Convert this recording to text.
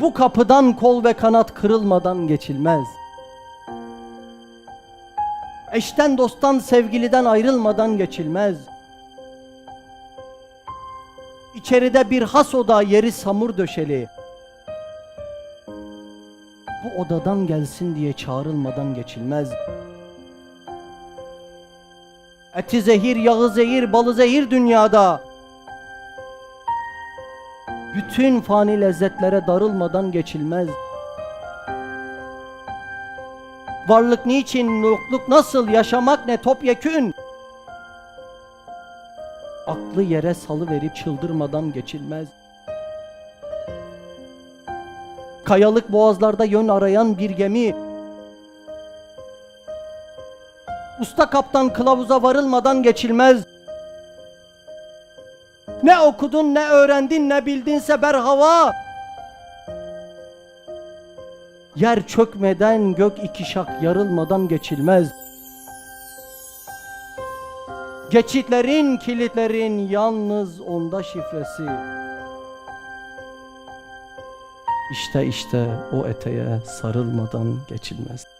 Bu kapıdan kol ve kanat kırılmadan geçilmez. Eşten dosttan sevgiliden ayrılmadan geçilmez. İçeride bir has oda yeri samur döşeli. Bu odadan gelsin diye çağrılmadan geçilmez. Eti zehir, yağı zehir, balı zehir dünyada. Bütün fani lezzetlere darılmadan geçilmez. Varlık niçin, yokluk nasıl, yaşamak ne topyekün. Aklı yere salı verip çıldırmadan geçilmez. Kayalık boğazlarda yön arayan bir gemi. Usta kaptan kılavuza varılmadan geçilmez. Ne okudun, ne öğrendin, ne bildinse berhava. Yer çökmeden, gök iki şak yarılmadan geçilmez. Geçitlerin, kilitlerin yalnız onda şifresi. İşte işte o eteğe sarılmadan geçilmez.